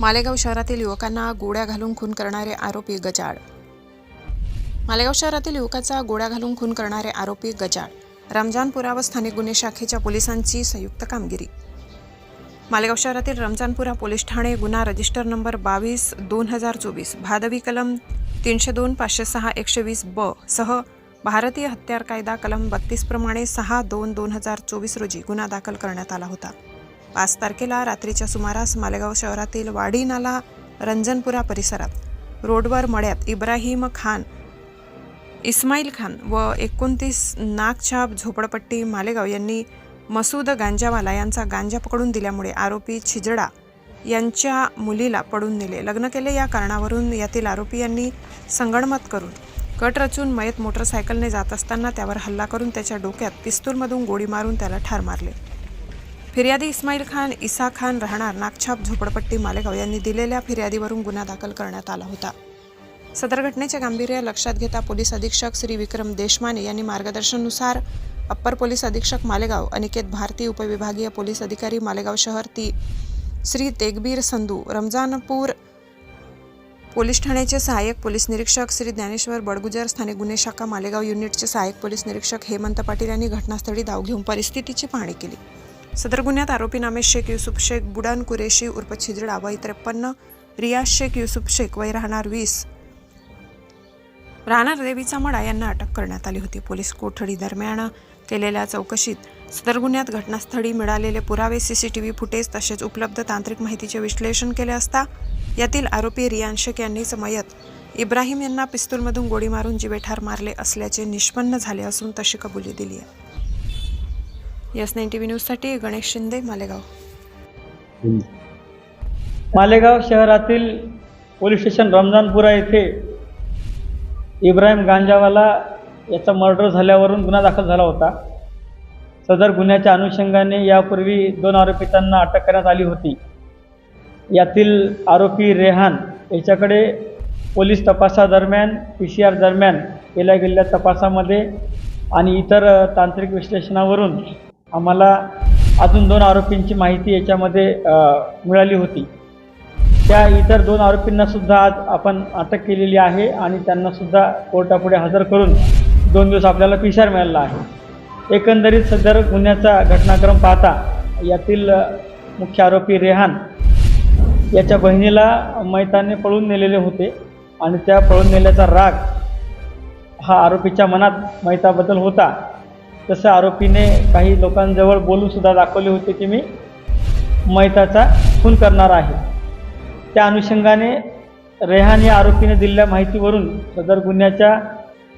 मालेगाव शहरातील युवकांना गोळ्या घालून खून करणारे आरोपी गजाड मालेगाव शहरातील युवकाचा गोळ्या घालून खून करणारे आरोपी गजाड रमजानपुरा व स्थानिक गुन्हे शाखेच्या पोलिसांची संयुक्त कामगिरी. मालेगाव शहरातील रमजानपुरा पोलीस ठाणे गुन्हा रजिस्टर नंबर बावीस दोन हजार चोवीस भादवी कलम तीनशे दोन पाचशे सहा एकशे वीस ब सह भारतीय हत्यार कायदा कलम बत्तीसप्रमाणे सहा दोन दोन हजार चोवीस रोजी गुन्हा दाखल करण्यात आला होता. पाच तारखेला रात्रीच्या सुमारास मालेगाव शहरातील वाडी नाला रंजनपुरा परिसरात रोडवर मळ्यात इब्राहिम खान इस्माईल खान व एकोणतीस नागछाप झोपडपट्टी मालेगाव यांनी मसूद गांजावाला यांचा गांजा पकडून दिल्यामुळे आरोपी छिजडा यांच्या मुलीला पडून नेले. लग्न केले या कारणावरून यातील आरोपी यांनी संगणमत करून कट रचून मयत मोटरसायकलने जात असताना त्यावर हल्ला करून त्याच्या डोक्यात पिस्तूलमधून गोळी मारून त्याला ठार मारले. फिर्यादी इस्माईल खान इसा खान राहणार नागछाप झोपडपट्टी मालेगाव यांनी दिलेल्या फिर्यादीवरून गुन्हा दाखल करण्यात आला होता. सदर घटनेचे गांभीर्य लक्षात घेता पोलीस अधीक्षक श्री विक्रम देशमाने यांनी मार्गदर्शनानुसार अप्पर पोलीस अधीक्षक मालेगाव अनिकेत भारती उपविभागीय पोलीस अधिकारी मालेगाव शहर ती श्री तेगबीर संधू रमजानपूर पोलीस ठाण्याचे सहाय्यक पोलीस निरीक्षक श्री ज्ञानेश्वर बडगुजर स्थानिक गुन्हे शाखा मालेगाव युनिटचे सहाय्यक पोलीस निरीक्षक हेमंत पाटील यांनी घटनास्थळी धाव घेऊन परिस्थितीची पाहणी केली. सदर गुन्ह्यात आरोपी नामे शेख युसुफ शेख बुडान कुरेशी उर्फ छिजडा वय त्रेपन्न रियाज शेख युसुफ शेख वय राहणार वीस. राहणार देवीचा मडा यांना अटक करण्यात आली होती. पोलीस कोठडी दरम्यान केलेल्या चौकशीत सदर गुन्ह्यात घटनास्थळी मिळालेले पुरावे सीसीटीव्ही फुटेज तसेच उपलब्ध तांत्रिक माहितीचे विश्लेषण केले असता यातील आरोपी रियान शेख यांनीच मयत इब्राहिम यांना पिस्तूलमधून गोळी मारून जीवेठार मारले असल्याचे निष्पन्न झाले असून तशी कबुली दिली आहे. यस नाईन टी व्ही न्यूजसाठी गणेश शिंदे मालेगाव. मालेगाव शहरातील पोलीस स्टेशन रमजानपुरा येथे इब्राहिम गांजावाला याचा मर्डर झाल्यावरून गुन्हा दाखल झाला होता. सदर गुन्ह्याच्या अनुषंगाने यापूर्वी दोन आरोपितांना अटक करण्यात आली होती. यातील आरोपी रेहान याच्याकडे पोलीस तपासादरम्यान पी सी आर दरम्यान केल्या गेलेल्या तपासामध्ये आणि इतर तांत्रिक विश्लेषणावरून आम्हाला अजून दोन आरोपींची माहिती याच्यामध्ये मिळाली होती. त्या इतर दोन आरोपींना सुद्धा आज आपण अटक केलेली आहे आणि त्यांना सुद्धा कोर्टापुढे हजर करून दोन दिवस आपल्याला पिशार मिळाला आहे. एकंदरीत सदर गुन्ह्याचा घटनाक्रम पाहता यातील मुख्य आरोपी रेहान याच्या बहिणीला मैताने पळून नेलेले होते आणि त्या पळून नेल्याचा राग हा आरोपीच्या मनात मैताबद्दल होता. तसं आरोपीने काही लोकांजवळ बोलूनसुद्धा दाखवले होते की मी मैताचा खून करणार आहे. त्या अनुषंगाने रेहान या आरोपीने दिलेल्या माहितीवरून सदर गुन्ह्याच्या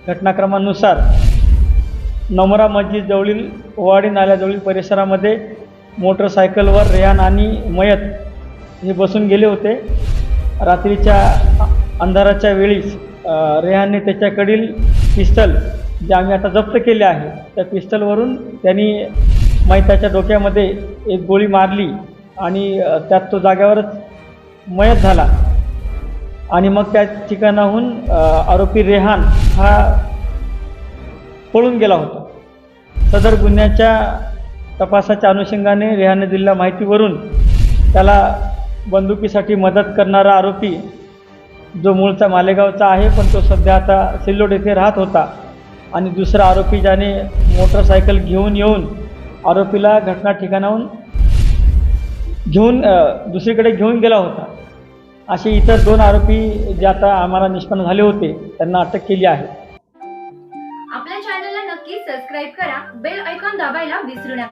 घटनाक्रमानुसार नमरा मस्जिद जवळील वाडी नाल्याजवळील परिसरामध्ये मोटरसायकलवर रेहान आणि मयत हे बसून गेले होते. रात्रीच्या अंधाराच्या वेळीच रेहानने त्याच्याकडील पिस्टल जे आम्ही आता जप्त केले आहे त्या पिस्टलवरून त्यांनी मैताच्या डोक्यामध्ये एक गोळी मारली आणि त्यात तो जाग्यावरच मयत झाला. आणि मग त्या ठिकाणाहून आरोपी रेहान हा पळून गेला होता. सदर गुन्ह्याच्या तपासाच्या अनुषंगाने रेहानने दिलेल्या माहितीवरून त्याला बंदुकीसाठी मदत करणारा आरोपी जो मूळचा मालेगावचा आहे पण तो सध्या आता सिल्लोड येथे राहत होता. आणि दुसरा आरोपी ज्याने मोटरसायकल घेऊन येऊन आरोपीला घटना ठिकाणाहून घेऊन दुसरीकडे घेऊन गेला होता. असे इतर दोन आरोपी जे आता आम्हाला निष्पन्न झाले होते त्यांना अटक केली आहे. आपल्या चॅनलला नक्की सबस्क्राईब करा बेल ऐकॉन दाबायला विसरू नका.